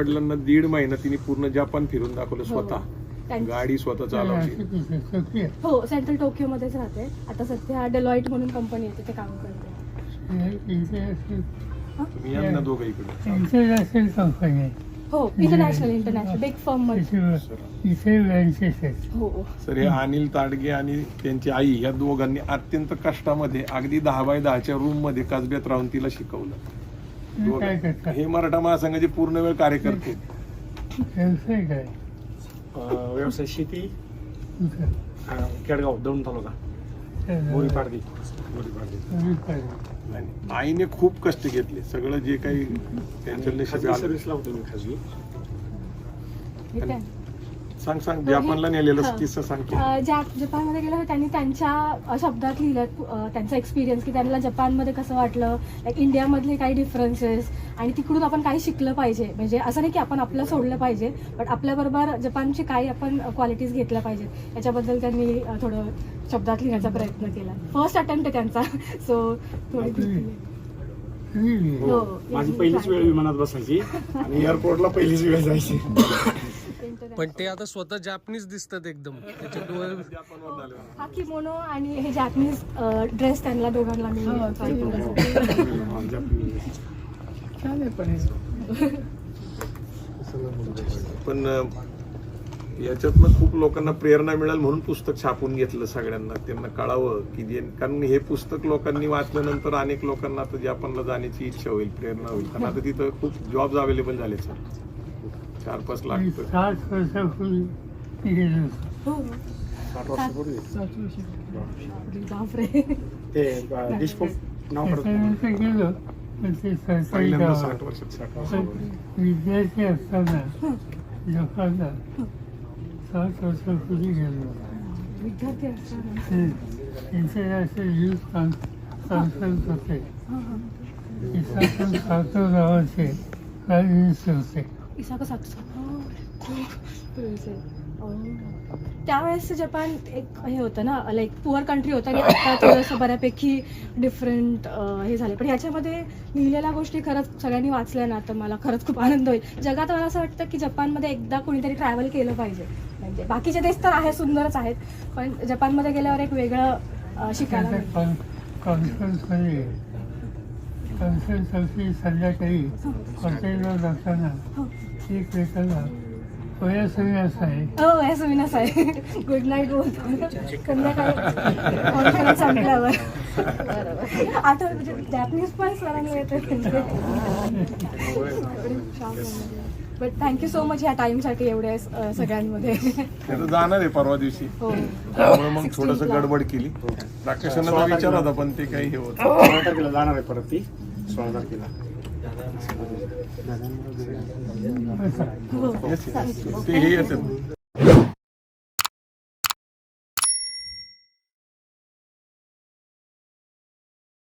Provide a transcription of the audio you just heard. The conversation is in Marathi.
वडिलांना दीड महिना तिने पूर्ण जपान फिरून दाखवलं स्वतः हो. त्यां- गाडी स्वतः चालवली हो सेंट्रल टोकियो मध्येच राहते. आता सध्या डेलॉइट म्हणून कंपनी आहे तिथे काम करते. तुम्ही या ना दोघं इकडे. इंटरनॅशनल कंपनी आहे. हो इंटरनॅशनल इंटरनॅशनल बिग फर्ममध्ये. त्याच्यामुळे इथे ब्रँचेस आहेत. हो. सर हे अनिल ताडगे आणि त्यांची आई या दोघांनी अत्यंत कष्टामध्ये अगदी दहा बाय दहाच्या रूममध्ये कसब्यात राहून तिला शिकवलं. काय करता हे मराठा महासंघाचे पूर्ण वेळ कार्यकर्ते व्यवसाय काय? अं, व्यवसाय शेती. तुझं अं, केडगाव दौंड तालुका. बोरी पाडगी बोरी पाडगी तुम्ही काय आणि आईने खूप कष्ट घेतले. सगळं जे काही त्यांच्या नशिबी खाजगी आलं. सर्व्हिसला होतो मी खाजगी? सांग सांग. जपानला नेलेलं. किस्सा सांग की. अं, ज्या जपानमध्ये गेलं त्यांनी त्यांच्या अं, शब्दात लिहिलं अं, त्यांचा एक्सपिरियन्स की त्यांना जपानमध्ये कसं वाटलं लाईक इंडियामधले काही डिफरन्सेस आणि तिकडून आपण काही शिकलं पाहिजे. म्हणजे असं नाही की आपण आपलं सोडलं पाहिजे पण आपल्याबरोबर जपानची काही आपण क्वालिटीज घेतल्या पाहिजेत. याच्याबद्दल त्यांनी अं, थोडं शब्दात लिहिण्याचा प्रयत्न केला. फर्स्ट अटेम्प्ट आहे त्यांचा. सो थोडी भीती आहे. हो, हो. माझी पहिलीच वेळ. विमानात बसायची. आणि एअरपोर्टला पहिलीच वेळ जायची. पण ते आता स्वतः जापनीज दिसतात एकदम. त्याचे डोळे. हा किमोनो आणि हे जॅपनीज ड्रेस त्यांना दोघांना मी छान आहे पण हे. याच्यातनं खूप लोकांना प्रेरणा मिळेल म्हणून पुस्तक छापून घेतलं सगळ्यांना. त्यांना कळावं की जे कारण हे पुस्तक लोकांनी वाचल्यानंतर अनेक लोकांना आता जपानला जाण्याची इच्छा होईल प्रेरणा होईल. कारण आता तिथं खूप जॉब्स अवेलेबल झाले सर. चार पाच लाख मी तर. साठ वर्षापूर्वी गेलो होतो. हो. साठ वर्षापूर्वी? बापरे. ते अं, डिस्पोक नाव करत त्याच्यानंतर गेलो. पण ते सरकारी पहिल्यांदा साठ वर्षात साठ पण वर्षापूर्वी विद्यार्थी असताना जपानला सात वर्षापूर्वी गेलो. होतो. विद्यार्थी असताना. ते इंटरनॅशनल युथ कॉन्फरन्स होते. हा, हा. इसापूर सातो गावाचे प्राईम मिनिस्टर होते. इसाका सातसा त्यावेळेस जपान एक हे होतं ना लाईक पुअर कंट्री होतं आणि आता थोडंसं बऱ्यापैकी डिफरंट हे झाले पण ह्याच्यामध्ये लिहिलेल्या गोष्टी खरंच सगळ्यांनी वाचल्या ना तर मला खरंच खूप आनंद होईल जगात मला असं वाटतं की जपानमध्ये एकदा कोणीतरी ट्रॅव्हल केलं पाहिजे म्हणजे बाकीचे देश तर आहे सुंदरच आहेत पण जपानमध्ये गेल्यावर एक वेगळं शिकायला संध्याकाळी जाताना हो. आहे. हो आहे. गुड नाईट बोलतो. संध्याकाळी कॉन्फरन्स संपल्यावर. बरोबर. आता जॅपनीज पण सरांनी येते बट थँक्यू सो मच ह्या टाइमसाठी एवढ्या सगळ्यांमध्ये. जाणार आहे परवा दिवशी. हो. त्यामुळे मग 16th थोडस. गडबड केली. विचार होता पण ते काही हे होत जाणार आहे परत ती. सोळा तारखेला. असं हो ते हे येतात